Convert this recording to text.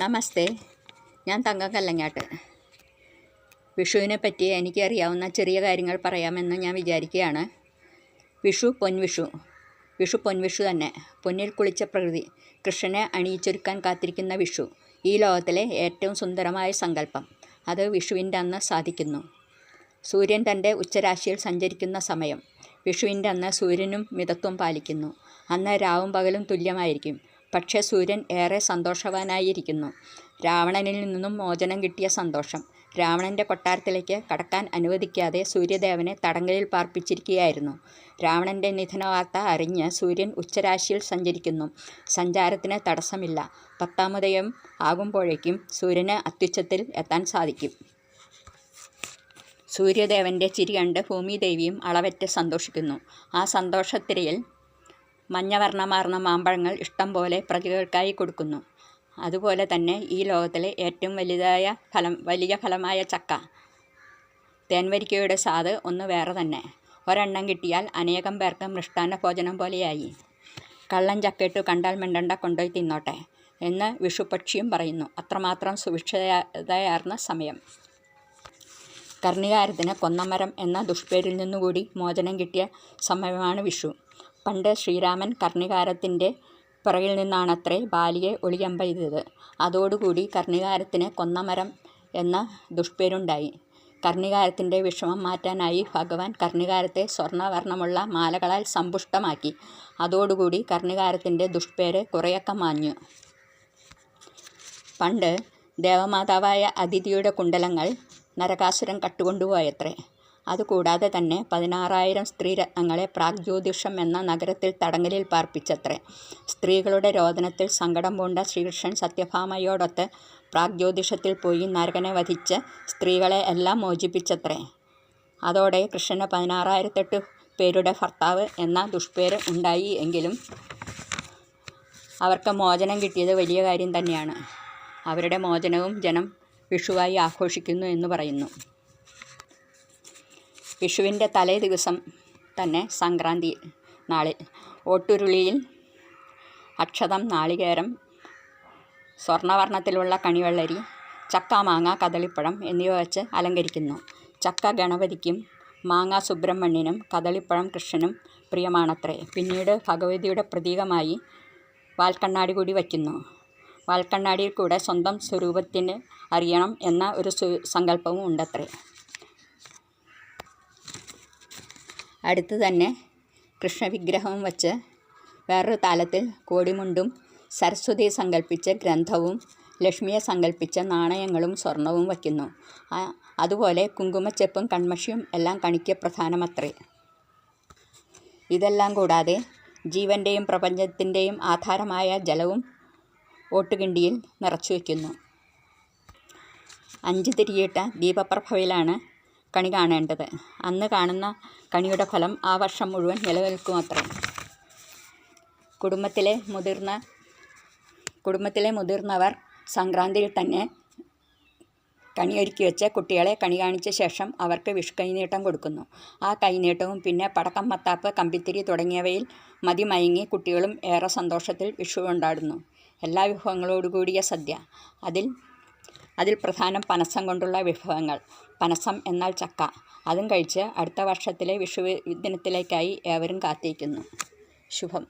നമസ്തേ. ഞാൻ തങ്കം കല്ലങ്ങാട്ട് വിഷുവിനെ പറ്റി എനിക്കറിയാവുന്ന ചെറിയ കാര്യങ്ങൾ പറയാമെന്ന് ഞാൻ വിചാരിക്കുകയാണ്. വിഷു പൊൻവിഷു വിഷു. പൊൻവിഷു തന്നെ. പൊന്നിൽ കുളിച്ച പ്രകൃതി. കൃഷ്ണനെ അണിയിച്ചൊരുക്കാൻ കാത്തിരിക്കുന്ന വിഷു. ഈ ലോകത്തിലെ ഏറ്റവും സുന്ദരമായ സങ്കല്പം. അത് വിഷുവിന്റെ അന്ന് സാധിക്കുന്നു. സൂര്യൻ തന്റെ ഉച്ചരാശിയിൽ സഞ്ചരിക്കുന്ന സമയം. വിഷുവിന്റെ അന്ന് സൂര്യനും മിതത്വം പാലിക്കുന്നു. അന്ന് രാവും പകലും തുല്യമായിരിക്കും. പക്ഷേ സൂര്യൻ ഏറെ സന്തോഷവാനായിരിക്കുന്നു. രാവണനിൽ നിന്നും മോചനം കിട്ടിയ സന്തോഷം. രാവണന്റെ കൊട്ടാരത്തിലേക്ക് കടക്കാൻ അനുവദിക്കാതെ സൂര്യദേവനെ തടങ്കലിൽ പാർപ്പിച്ചിരിക്കുകയായിരുന്നു. രാവണന്റെ നിധനവാർത്ത അറിഞ്ഞ് സൂര്യൻ ഉച്ചരാശിയിൽ സഞ്ചരിക്കുന്നു. സഞ്ചാരത്തിന് തടസ്സമില്ല. പത്താമതയം ആകുമ്പോഴേക്കും സൂര്യന് അത്യുച്ചത്തിൽ എത്താൻ സാധിക്കും. സൂര്യദേവന്റെ ചിരി കണ്ട് ഭൂമിദേവിയും അളവറ്റ് സന്തോഷിക്കുന്നു. ആ സന്തോഷത്തിരയിൽ മഞ്ഞവർണമാർന്ന മാമ്പഴങ്ങൾ ഇഷ്ടം പോലെ പ്രതികൾക്കായി കൊടുക്കുന്നു. അതുപോലെ തന്നെ ഈ ലോകത്തിലെ ഏറ്റവും വലുതായ ഫലം വലിയ ഫലമായ ചക്ക. തേൻവരിക്കയുടെ സ്വാദ് ഒന്ന് വേറെ തന്നെ. ഒരെണ്ണം കിട്ടിയാൽ അനേകം പേർക്ക് മൃഷ്ടാന്ന ഭോജനം പോലെയായി. കള്ളൻ ചക്കയിട്ട് കണ്ടാൽ മിണ്ടണ്ട കൊണ്ടുപോയി തിന്നോട്ടെ എന്ന് വിഷുപക്ഷിയും പറയുന്നു. അത്രമാത്രം സുഭിക്ഷതയാർന്ന സമയം. കർണികാരത്തിന് കൊന്നമരം എന്ന ദുഷ്പേരിൽ നിന്നുകൂടി മോചനം കിട്ടിയ സമയമാണ് വിഷു. പണ്ട് ശ്രീരാമൻ കർണികാരത്തിന്റെ പിറകിൽ നിന്നാണത്രേ ബാലിയെ ഒളിയമ്പെയ്തത് അതോടുകൂടി കർണികാരത്തിന് കൊന്നമരം എന്ന ദുഷ്പേരുണ്ടായി. കർണികാരത്തിന്റെ വിഷമം മാറ്റാനായി ഭഗവാൻ കർണികാരത്തെ സ്വർണവർണമുള്ള മാലകളാൽ സമ്പുഷ്ടമാക്കി. അതോടുകൂടി കർണികാരത്തിന്റെ ദുഷ്പേര് കുറേയൊക്കെ മാഞ്ഞു. പണ്ട് ദേവമാതാവായ അതിഥിയുടെ കുണ്ടലങ്ങൾ നരകാസുരൻ കട്ടുകൊണ്ടുപോയത്രേ. അതുകൂടാതെ തന്നെ പതിനാറായിരം സ്ത്രീരത്നങ്ങളെ പ്രാഗ്ജ്യോതിഷം എന്ന നഗരത്തിൽ തടങ്കലിൽ പാർപ്പിച്ചത്രേ. സ്ത്രീകളുടെ രോദനത്തിൽ സങ്കടം പൂണ്ട ശ്രീകൃഷ്ണൻ സത്യഭാമയോടൊത്ത് പ്രാഗ്ജ്യോതിഷത്തിൽ പോയി നരകനെ വധിച്ച് സ്ത്രീകളെ എല്ലാം മോചിപ്പിച്ചത്രേ. അതോടെ കൃഷ്ണന് പതിനാറായിരത്തെട്ട് പേരുടെ ഭർത്താവ് എന്ന ദുഷ്പേര് ഉണ്ടായി എങ്കിലും അവർക്ക് മോചനം കിട്ടിയത് വലിയ കാര്യം തന്നെയാണ്. അവരുടെ മോചനവും ജനം വിഷുവായി ആഘോഷിക്കുന്നു എന്ന് പറയുന്നു. വിഷുവിന്റെ തലേ ദിവസം തന്നെ സംക്രാന്തി നാളിൽ ഓട്ടുരുളിയിൽ അക്ഷതം നാളികേരം സ്വർണവർണത്തിലുള്ള കണിവെള്ളരി ചക്ക മാങ്ങ കദളിപ്പഴം എന്നിവ വച്ച് അലങ്കരിക്കുന്നു. ചക്ക ഗണപതിക്കും മാങ്ങ സുബ്രഹ്മണ്യനും കദളിപ്പഴം കൃഷ്ണനും പ്രിയമാണത്രേ. പിന്നീട് ഭഗവതിയുടെ പ്രതീകമായി വാൽക്കണ്ണാടി കൂടി വയ്ക്കുന്നു. വാൽക്കണ്ണാടിയിൽ കൂടെ സ്വന്തം സ്വരൂപത്തിന് അറിയണം എന്ന ഒരു സങ്കല്പവും ഉണ്ടത്രേ. അടുത്ത് തന്നെ കൃഷ്ണവിഗ്രഹവും വച്ച് വേറൊരു താലത്തിൽ കോടിമുണ്ടും സരസ്വതിയെ സങ്കല്പിച്ച ഗ്രന്ഥവും ലക്ഷ്മിയെ സങ്കല്പിച്ച നാണയങ്ങളും സ്വർണവും വയ്ക്കുന്നു. അതുപോലെ കുങ്കുമച്ചെപ്പും കൺമഷിയും എല്ലാം കണിക്ക് പ്രധാനമത്രേ. ഇതെല്ലാം കൂടാതെ ജീവന്റെയും പ്രപഞ്ചത്തിന്റെയും ആധാരമായ ജലവും ഓട്ടുകിണ്ടിയിൽ നിറച്ചു വയ്ക്കുന്നു അഞ്ച് തിരിയിട്ട ദീപപ്രഭയിലാണ് കണി കാണേണ്ടത്. അന്ന് കാണുന്ന കണിയുടെ ഫലം ആ വർഷം മുഴുവൻ നിലനിൽക്കും അത്ര കുടുംബത്തിലെ മുതിർന്ന കുടുംബത്തിലെ മുതിർന്നവർ സംക്രാന്തിയിൽ തന്നെ കണിയൊരുക്കി വെച്ച് കുട്ടികളെ കണി കാണിച്ച ശേഷം അവർക്ക് വിഷു കൈനീട്ടം കൊടുക്കുന്നു. ആ കൈനീട്ടവും പിന്നെ പടക്കം മത്താപ്പ് കമ്പിത്തിരി തുടങ്ങിയവയിൽ മതിമയങ്ങി കുട്ടികളും ഏറെ സന്തോഷത്തിൽ വിഷു കൊണ്ടാടുന്നു എല്ലാ വിഭവങ്ങളോടുകൂടിയ സദ്യ. അതിൽ അതിൽ പ്രധാനം പനസം കൊണ്ടുള്ള വിഭവങ്ങൾ. പനസം എന്നാൽ ചക്ക. അതും കഴിച്ച് അടുത്ത വർഷത്തിലെ വിഷു ദിനത്തിലേക്കായി ഏവരും കാത്തിരിക്കുന്നു. ശുഭം.